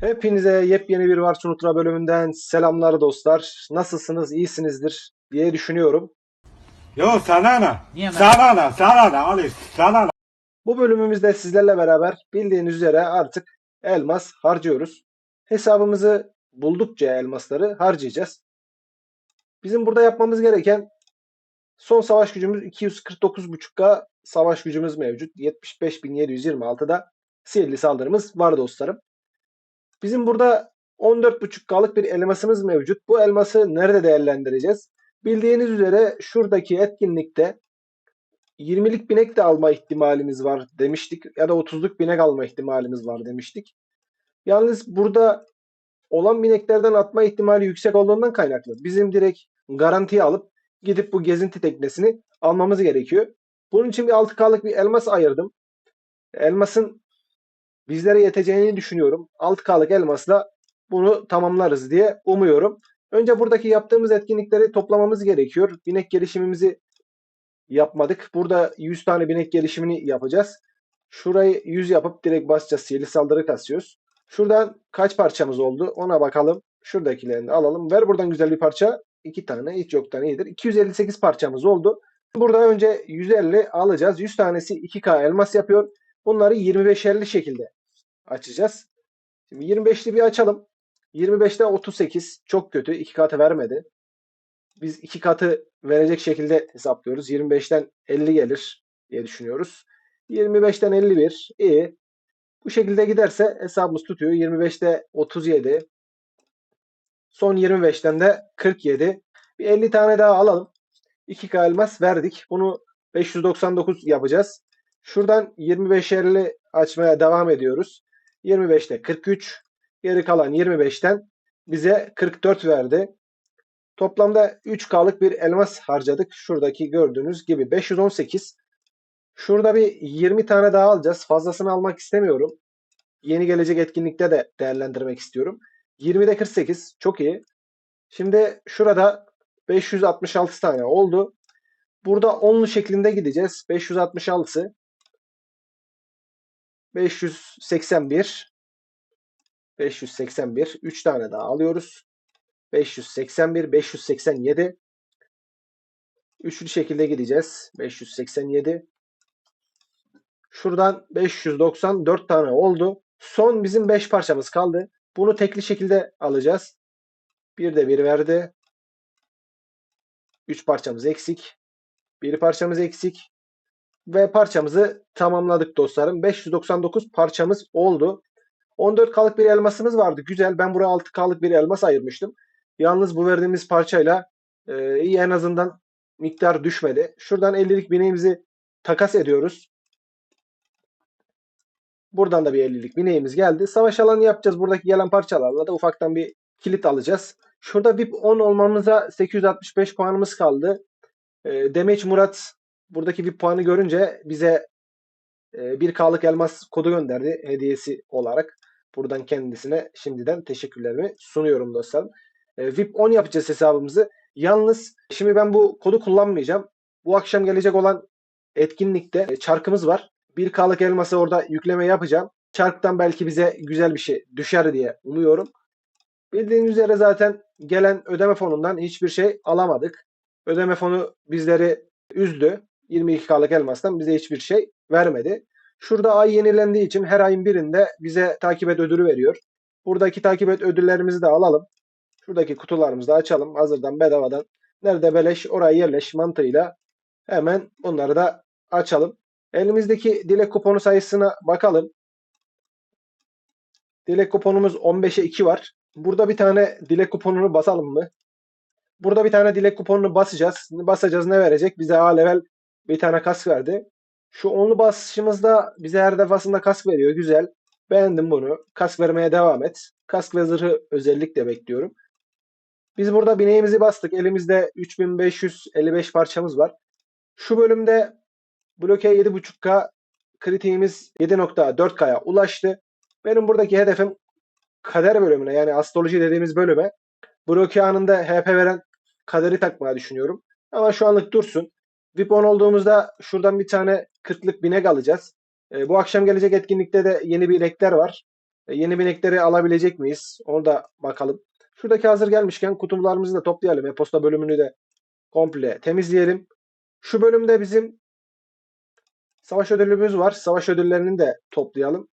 Hepinize yepyeni bir Varçın Ultra bölümünden selamlar dostlar. Nasılsınız, iyisinizdir diye düşünüyorum. Yo sana ne? Sana ne? Sana ne? Ali sana ne? Bu bölümümüzde sizlerle beraber bildiğiniz üzere artık elmas harcıyoruz. Hesabımızı buldukça elmasları harcayacağız. Bizim burada yapmamız gereken son savaş gücümüz 249.5K savaş gücümüz mevcut. 75.726'da sihirli saldırımız var dostlarım. Bizim burada 14.5K'lık bir elmasımız mevcut. Bu elması nerede değerlendireceğiz? Bildiğiniz üzere şuradaki etkinlikte 20'lik binek de alma ihtimalimiz var demiştik. Ya da 30'luk binek alma ihtimalimiz var demiştik. Yalnız burada olan bineklerden atma ihtimali yüksek olduğundan kaynaklı. Bizim direkt garantiye alıp gidip bu gezinti teknesini almamız gerekiyor. Bunun için bir 6K'lık bir elmas ayırdım. Elmasın bizlere yeteceğini düşünüyorum. 6K'lık elmasla bunu tamamlarız diye umuyorum. Önce buradaki yaptığımız etkinlikleri toplamamız gerekiyor. Binek gelişimimizi yapmadık. Burada 100 tane binek gelişimini yapacağız. Şurayı 100 yapıp direkt basacağız. Sihirli saldırı kasıyoruz. Şuradan kaç parçamız oldu ona bakalım. Şuradakilerini alalım. Ver buradan güzel bir parça. 2 tane hiç yoktan iyidir. 258 parçamız oldu. Burada önce 150 alacağız. 100 tanesi 2K elmas yapıyor. Bunları 25'erli şekilde açacağız. Şimdi 25'li bir açalım. 25'te 38 çok kötü. 2 katı vermedi. Biz 2 katı verecek şekilde hesaplıyoruz. 25'ten 50 gelir diye düşünüyoruz. 25'ten 51 iyi. Bu şekilde giderse hesabımız tutuyor. 25'te 37. Son 25'ten de 47. Bir 50 tane daha alalım. 2K elmas verdik. Bunu 599 yapacağız. Şuradan 25'erli açmaya devam ediyoruz. 25'te 43. Geri kalan 25'ten bize 44 verdi. Toplamda 3K'lık bir elmas harcadık. Şuradaki gördüğünüz gibi 518. Şurada bir 20 tane daha alacağız. Fazlasını almak istemiyorum. Yeni gelecek etkinlikte de değerlendirmek istiyorum. 20'de 48. Çok iyi. Şimdi şurada 566 tane oldu. Burada 10'lu şeklinde gideceğiz. 566 581 581 3 tane daha alıyoruz. 581 587 Üçlü şekilde gideceğiz. 587 Şuradan 594 tane oldu. Son bizim 5 parçamız kaldı. Bunu tekli şekilde alacağız. Bir de bir verdi. 3 parçamız eksik. Bir parçamız eksik. Ve parçamızı tamamladık dostlarım. 599 parçamız oldu. 14K'lık bir elmasımız vardı. Güzel. Ben buraya 6K'lık bir elmas ayırmıştım. Yalnız bu verdiğimiz parçayla e, en azından miktar düşmedi. Şuradan 50'lik bineğimizi takas ediyoruz. Buradan da bir 50'lik bineğimiz geldi. Savaş alanı yapacağız. Buradaki gelen parçalarla da ufaktan bir kilit alacağız. Şurada VIP 10 olmamıza 865 puanımız kaldı. E, Demeç Murat buradaki VIP puanı görünce bize e, 1K'lık elmas kodu gönderdi hediyesi olarak. Buradan kendisine şimdiden teşekkürlerimi sunuyorum dostlarım. E, VIP 10 yapacağız hesabımızı. Yalnız şimdi ben bu kodu kullanmayacağım. Bu akşam gelecek olan etkinlikte e, çarkımız var. 1K'lık elması orada yükleme yapacağım. Çarktan belki bize güzel bir şey düşer diye umuyorum. Bildiğiniz üzere zaten gelen ödeme fonundan hiçbir şey alamadık. Ödeme fonu bizleri üzdü. 22K'lık elmastan bize hiçbir şey vermedi. Şurada ay yenilendiği için her ayın birinde bize takip et ödülü veriyor. Buradaki takip et ödüllerimizi de alalım. Şuradaki kutularımızı da açalım. Hazırdan bedavadan. Nerede beleş oraya yerleş mantığıyla hemen bunları da açalım. Elimizdeki dilek kuponu sayısına bakalım. Dilek kuponumuz 15'e 2 var. Burada bir tane dilek kuponunu basalım mı? Burada bir tane dilek kuponunu basacağız. Basacağız ne verecek? Bize A level bir tane kask verdi. Şu onlu basışımızda bize her defasında kask veriyor. Güzel. Beğendim bunu. Kask vermeye devam et. Kask ve zırhı özellikle bekliyorum. Biz burada bineğimizi bastık. Elimizde 3555 parçamız var. Şu bölümde bloke 7.5K kritiğimiz 7.4K'ya ulaştı. Benim buradaki hedefim kader bölümüne yani astroloji dediğimiz bölüme bloke anında HP veren kaderi takmaya düşünüyorum. Ama şu anlık dursun. VIP 10 olduğumuzda şuradan bir tane 40'lık binek alacağız. E, bu akşam gelecek etkinlikte de yeni bir inekler var. E, yeni binekleri alabilecek miyiz? Onu da bakalım. Şuradaki hazır gelmişken kutularımızı da toplayalım. E-posta bölümünü de komple temizleyelim. Şu bölümde bizim savaş ödülümüz var. Savaş ödüllerini de toplayalım.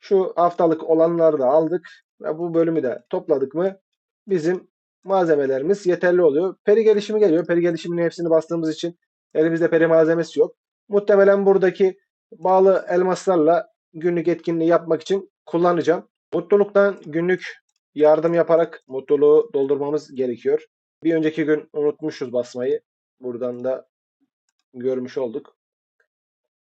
Şu haftalık olanları da aldık. Ve bu bölümü de topladık mı bizim malzemelerimiz yeterli oluyor. Peri gelişimi geliyor. Peri gelişiminin hepsini bastığımız için elimizde peri malzemesi yok. Muhtemelen buradaki bağlı elmaslarla günlük etkinliği yapmak için kullanacağım. Mutluluktan günlük yardım yaparak mutluluğu doldurmamız gerekiyor. Bir önceki gün unutmuşuz basmayı. Buradan da görmüş olduk.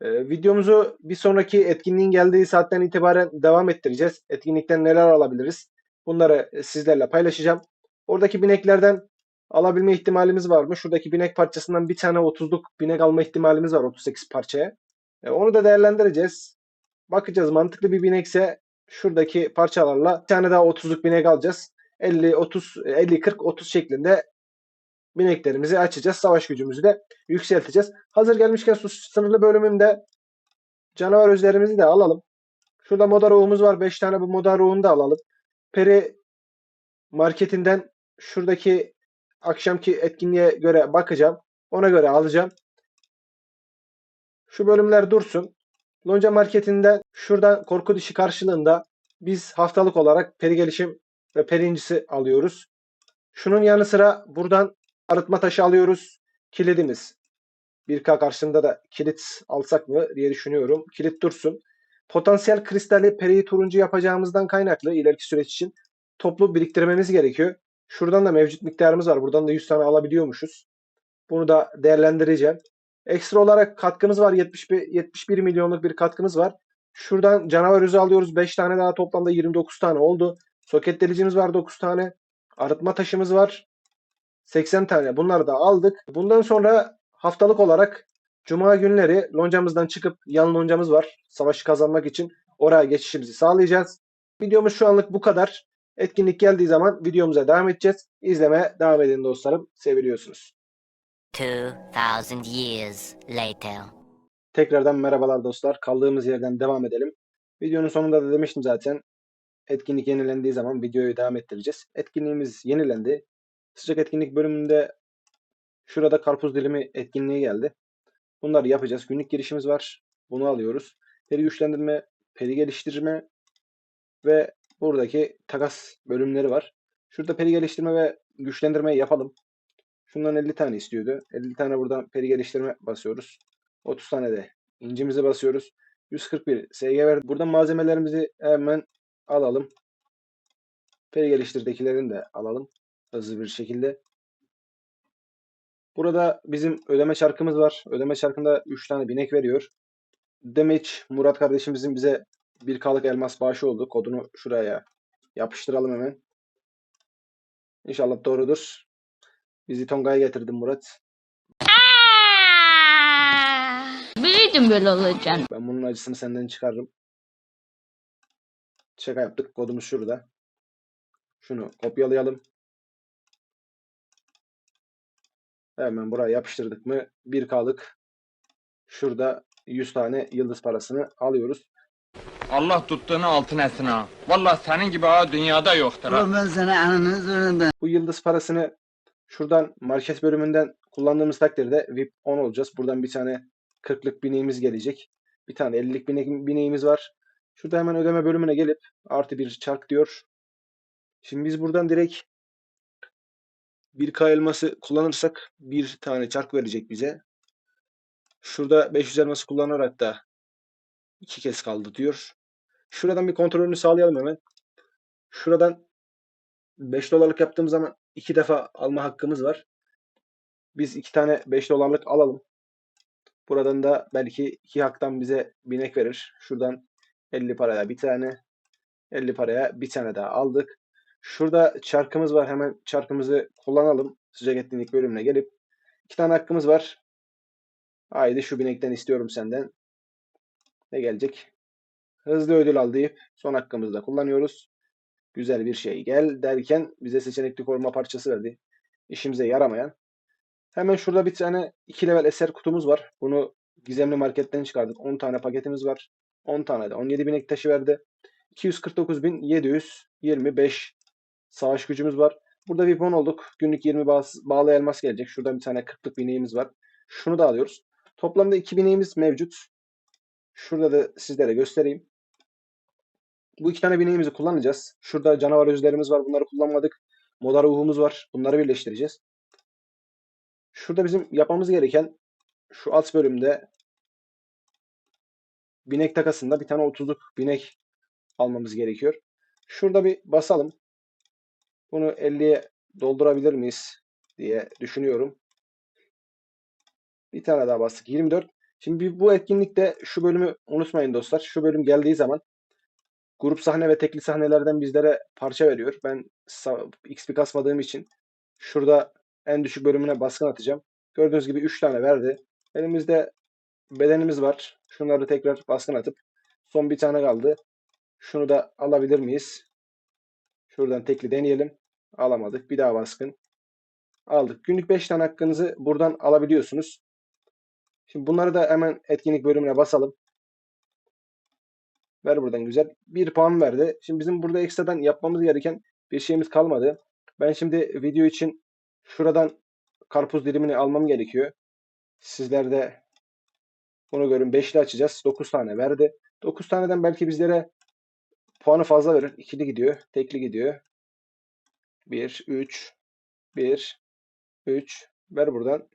Ee, videomuzu bir sonraki etkinliğin geldiği saatten itibaren devam ettireceğiz. Etkinlikten neler alabiliriz? Bunları sizlerle paylaşacağım. Oradaki bineklerden alabilme ihtimalimiz var mı? Şuradaki binek parçasından bir tane 30'luk binek alma ihtimalimiz var 38 parçaya. E, onu da değerlendireceğiz. Bakacağız mantıklı bir binekse şuradaki parçalarla bir tane daha 30'luk binek alacağız. 50 30 50 40 30 şeklinde bineklerimizi açacağız. Savaş gücümüzü de yükselteceğiz. Hazır gelmişken su sınırlı bölümünde canavar özlerimizi de alalım. Şurada moda ruhumuz var. 5 tane bu moda ruhunu da alalım. Peri marketinden şuradaki akşamki etkinliğe göre bakacağım. Ona göre alacağım. Şu bölümler dursun. Lonca marketinden şuradan korku dişi karşılığında biz haftalık olarak peri gelişim ve peri incisi alıyoruz. Şunun yanı sıra buradan arıtma taşı alıyoruz. Kilidimiz. 1K karşılığında da kilit alsak mı diye düşünüyorum. Kilit dursun. Potansiyel kristali periyi turuncu yapacağımızdan kaynaklı ileriki süreç için toplu biriktirmemiz gerekiyor. Şuradan da mevcut miktarımız var. Buradan da 100 tane alabiliyormuşuz. Bunu da değerlendireceğim. Ekstra olarak katkımız var. 71, 71 milyonluk bir katkımız var. Şuradan canavar özü alıyoruz. 5 tane daha toplamda 29 tane oldu. Soket delicimiz var 9 tane. Arıtma taşımız var. 80 tane. Bunları da aldık. Bundan sonra haftalık olarak Cuma günleri loncamızdan çıkıp yan loncamız var. Savaşı kazanmak için oraya geçişimizi sağlayacağız. Videomuz şu anlık bu kadar. Etkinlik geldiği zaman videomuza devam edeceğiz. İzlemeye devam edin dostlarım. Seviliyorsunuz. 2000 years later. Tekrardan merhabalar dostlar. Kaldığımız yerden devam edelim. Videonun sonunda da demiştim zaten. Etkinlik yenilendiği zaman videoyu devam ettireceğiz. Etkinliğimiz yenilendi. Sıcak etkinlik bölümünde şurada karpuz dilimi etkinliği geldi. Bunları yapacağız. Günlük girişimiz var. Bunu alıyoruz. Peri güçlendirme, peri geliştirme ve buradaki takas bölümleri var. Şurada peri geliştirme ve güçlendirme yapalım. Şundan 50 tane istiyordu. 50 tane buradan peri geliştirme basıyoruz. 30 tane de incimizi basıyoruz. 141 SG verdi. Buradan malzemelerimizi hemen alalım. Peri geliştirdekilerini de alalım. Hızlı bir şekilde. Burada bizim ödeme çarkımız var. Ödeme çarkında 3 tane binek veriyor. Damage Murat kardeşimizin bize bir kalık elmas bağışı oldu. Kodunu şuraya yapıştıralım hemen. İnşallah doğrudur. Bizi Tonga'ya getirdin Murat. Biliyordum böyle olacağını. Ben bunun acısını senden çıkarırım. Şaka yaptık. Kodumuz şurada. Şunu kopyalayalım. Hemen buraya yapıştırdık mı 1K'lık şurada 100 tane yıldız parasını alıyoruz. Allah tuttuğunu altın etsin ha. Vallahi senin gibi ha dünyada yoktur ha. Ulan ben sana ananı zorunda. Bu yıldız parasını şuradan market bölümünden kullandığımız takdirde VIP 10 olacağız. Buradan bir tane 40'lık bineğimiz gelecek. Bir tane 50'lik binek- bineğimiz var. Şurada hemen ödeme bölümüne gelip artı bir çark diyor. Şimdi biz buradan direkt 1K elması kullanırsak bir tane çark verecek bize. Şurada 500 elması kullanarak da iki kez kaldı diyor. Şuradan bir kontrolünü sağlayalım hemen. Şuradan 5 dolarlık yaptığımız zaman iki defa alma hakkımız var. Biz iki tane 5 dolarlık alalım. Buradan da belki iki haktan bize binek verir. Şuradan 50 paraya bir tane, 50 paraya bir tane daha aldık. Şurada çarkımız var. Hemen çarkımızı kullanalım. Sıcak etkinlik bölümüne gelip. iki tane hakkımız var. Haydi şu binekten istiyorum senden. Ne gelecek? Hızlı ödül al deyip son hakkımızı da kullanıyoruz. Güzel bir şey gel derken bize seçenekli koruma parçası verdi. İşimize yaramayan. Hemen şurada bir tane 2 level eser kutumuz var. Bunu gizemli marketten çıkardık. 10 tane paketimiz var. 10 tane de 17 binek taşı verdi. 249.725 savaş gücümüz var. Burada VIP 10 olduk. Günlük 20 bağ- bağlı elmas gelecek. Şurada bir tane 40'lık bineğimiz var. Şunu da alıyoruz. Toplamda 2 bineğimiz mevcut. Şurada da sizlere göstereyim. Bu iki tane bineğimizi kullanacağız. Şurada canavar özlerimiz var. Bunları kullanmadık. Modar ruhumuz var. Bunları birleştireceğiz. Şurada bizim yapmamız gereken şu alt bölümde binek takasında bir tane 30'luk binek almamız gerekiyor. Şurada bir basalım. Bunu 50'ye doldurabilir miyiz diye düşünüyorum. Bir tane daha bastık. 24. Şimdi bu etkinlikte şu bölümü unutmayın dostlar. Şu bölüm geldiği zaman grup sahne ve tekli sahnelerden bizlere parça veriyor. Ben XP kasmadığım için şurada en düşük bölümüne baskın atacağım. Gördüğünüz gibi 3 tane verdi. Elimizde bedenimiz var. Şunları tekrar baskın atıp son bir tane kaldı. Şunu da alabilir miyiz? Şuradan tekli deneyelim. Alamadık. Bir daha baskın. Aldık. Günlük 5 tane hakkınızı buradan alabiliyorsunuz. Şimdi bunları da hemen etkinlik bölümüne basalım. Ver buradan güzel. 1 puan verdi. Şimdi bizim burada ekstradan yapmamız gereken bir şeyimiz kalmadı. Ben şimdi video için şuradan karpuz dilimini almam gerekiyor. Sizler de bunu görün. 5'li açacağız. 9 tane verdi. 9 taneden belki bizlere puanı fazla verir. İkili gidiyor. Tekli gidiyor. 1, 3, 1, 3. Ver buradan.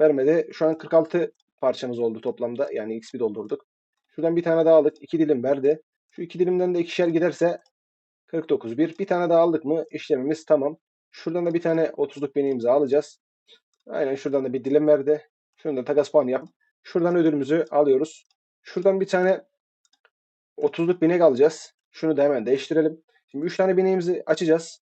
Vermedi. Şu an 46 parçamız oldu toplamda. Yani XP doldurduk. Şuradan bir tane daha aldık. 2 dilim verdi. Şu iki dilimden de ikişer giderse 49. Bir, bir tane daha aldık mı işlemimiz tamam. Şuradan da bir tane 30'luk bineğimizi alacağız. Aynen şuradan da bir dilim verdi. Şunu da takas puanı yapıp şuradan ödülümüzü alıyoruz. Şuradan bir tane 30'luk binek alacağız. Şunu da hemen değiştirelim. Şimdi 3 tane bineğimizi açacağız.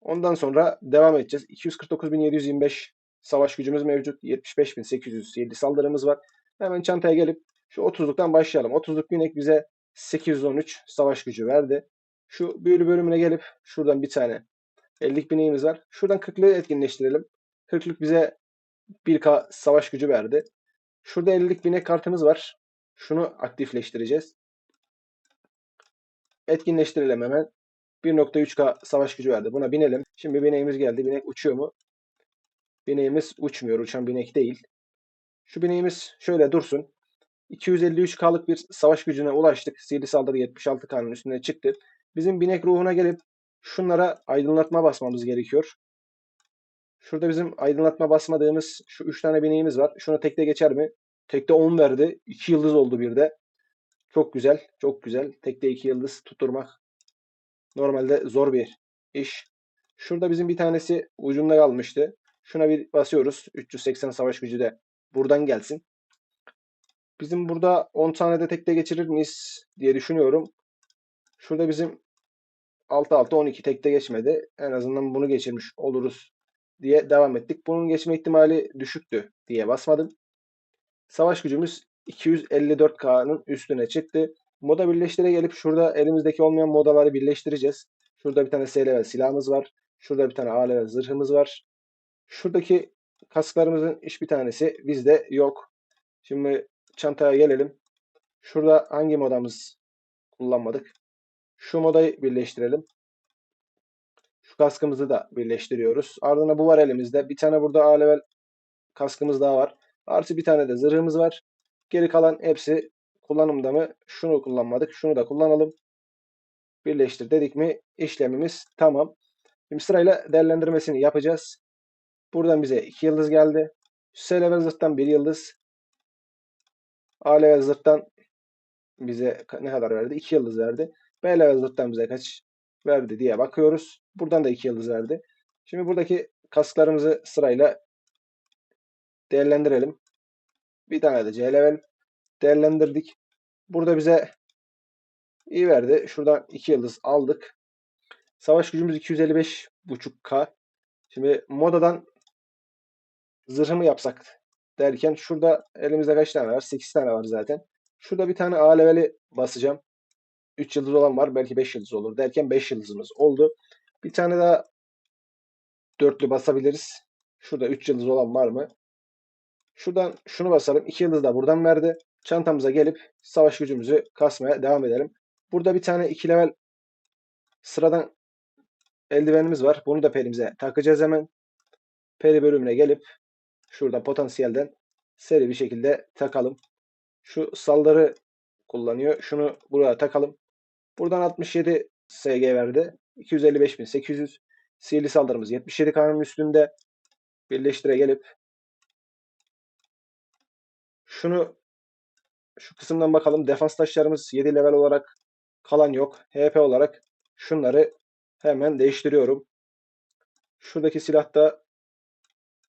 Ondan sonra devam edeceğiz. 249.725 savaş gücümüz mevcut. 75.807 saldırımız var. Hemen çantaya gelip şu 30'luktan başlayalım. 30'luk binek bize 813 savaş gücü verdi. Şu büyülü bölümüne gelip şuradan bir tane 50'lik bineğimiz var. Şuradan 40'lığı etkinleştirelim. 40'lık bize 1K savaş gücü verdi. Şurada 50'lik binek kartımız var. Şunu aktifleştireceğiz. Etkinleştirelim hemen. 1.3K savaş gücü verdi. Buna binelim. Şimdi bineğimiz geldi. Binek uçuyor mu? Bineğimiz uçmuyor. Uçan binek değil. Şu bineğimiz şöyle dursun. 253K'lık bir savaş gücüne ulaştık. Sihirli saldırı 76K'nın üstüne çıktı. Bizim binek ruhuna gelip şunlara aydınlatma basmamız gerekiyor. Şurada bizim aydınlatma basmadığımız şu 3 tane bineğimiz var. Şuna tekte geçer mi? Tekte 10 verdi. 2 yıldız oldu bir de. Çok güzel. Çok güzel. Tekte 2 yıldız tutturmak normalde zor bir iş. Şurada bizim bir tanesi ucunda kalmıştı. Şuna bir basıyoruz. 380 savaş gücü de buradan gelsin. Bizim burada 10 tane de tekte geçirir miyiz diye düşünüyorum. Şurada bizim 6-6 12 tekte geçmedi. En azından bunu geçirmiş oluruz diye devam ettik. Bunun geçme ihtimali düşüktü diye basmadım. Savaş gücümüz 254K'nın üstüne çıktı. Moda birleştire gelip şurada elimizdeki olmayan modaları birleştireceğiz. Şurada bir tane S level silahımız var. Şurada bir tane A level zırhımız var. Şuradaki kasklarımızın hiçbir tanesi bizde yok. Şimdi çantaya gelelim. Şurada hangi modamız kullanmadık? Şu modayı birleştirelim. Şu kaskımızı da birleştiriyoruz. Ardına bu var elimizde. Bir tane burada A level kaskımız daha var. Artı bir tane de zırhımız var. Geri kalan hepsi kullanımda mı? Şunu kullanmadık. Şunu da kullanalım. Birleştir dedik mi? İşlemimiz tamam. Şimdi sırayla değerlendirmesini yapacağız. Buradan bize 2 yıldız geldi. S level zırhtan 1 yıldız. A level zırhtan bize ne kadar verdi? 2 yıldız verdi. B level zırhtan bize kaç verdi diye bakıyoruz. Buradan da 2 yıldız verdi. Şimdi buradaki kasklarımızı sırayla değerlendirelim. Bir tane de C level değerlendirdik. Burada bize iyi verdi. Şuradan 2 yıldız aldık. Savaş gücümüz 255.5K. Şimdi modadan zırhımı yapsak derken şurada elimizde kaç tane var? 8 tane var zaten. Şurada bir tane A leveli basacağım. 3 yıldız olan var. Belki 5 yıldız olur derken 5 yıldızımız oldu. Bir tane daha dörtlü basabiliriz. Şurada 3 yıldız olan var mı? Şuradan şunu basalım. 2 yıldız da buradan verdi. çantamıza gelip savaş gücümüzü kasmaya devam edelim. Burada bir tane 2 level sıradan eldivenimiz var. Bunu da perimize takacağız hemen. Peri bölümüne gelip şurada potansiyelden seri bir şekilde takalım. Şu saldırı kullanıyor. Şunu buraya takalım. Buradan 67 SG verdi. 255.800. Sihirli saldırımız 77 kanun üstünde. Birleştire gelip şunu şu kısımdan bakalım. Defans taşlarımız 7 level olarak kalan yok. HP olarak şunları hemen değiştiriyorum. Şuradaki silahta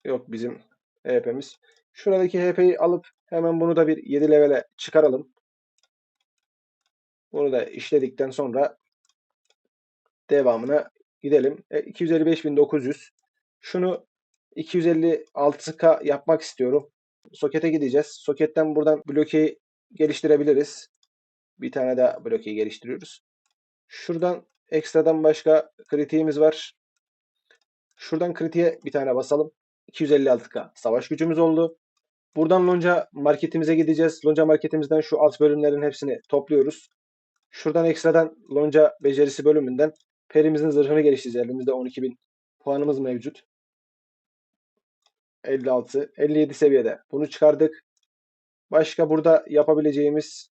yok bizim HP'miz. Şuradaki HP'yi alıp hemen bunu da bir 7 levele çıkaralım. Bunu da işledikten sonra devamına gidelim. E, 255.900. Şunu 256K yapmak istiyorum. Sokete gideceğiz. Soketten buradan blokeyi geliştirebiliriz. Bir tane daha blokeyi geliştiriyoruz. Şuradan ekstradan başka kritiğimiz var. Şuradan kritiğe bir tane basalım. 256K savaş gücümüz oldu. Buradan lonca marketimize gideceğiz. Lonca marketimizden şu alt bölümlerin hepsini topluyoruz. Şuradan ekstradan lonca becerisi bölümünden perimizin zırhını geliştireceğiz. Elimizde 12.000 puanımız mevcut. 56, 57 seviyede. Bunu çıkardık. Başka burada yapabileceğimiz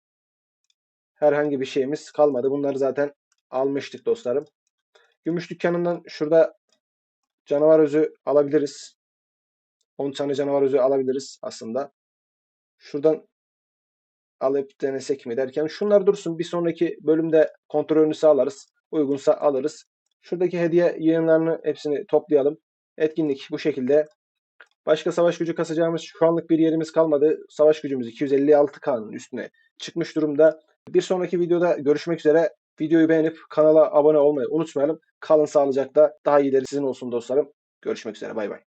herhangi bir şeyimiz kalmadı. Bunları zaten almıştık dostlarım. Gümüş dükkanından şurada canavar özü alabiliriz. 10 tane canavar özü alabiliriz aslında. Şuradan alıp denesek mi derken şunlar dursun. Bir sonraki bölümde kontrolünü sağlarız. Uygunsa alırız. Şuradaki hediye yığınlarını hepsini toplayalım. Etkinlik bu şekilde. Başka savaş gücü kasacağımız şu anlık bir yerimiz kalmadı. Savaş gücümüz 256K'nın üstüne çıkmış durumda. Bir sonraki videoda görüşmek üzere. Videoyu beğenip kanala abone olmayı unutmayalım. Kalın sağlıcakla. Daha iyileri sizin olsun dostlarım. Görüşmek üzere. Bay bay.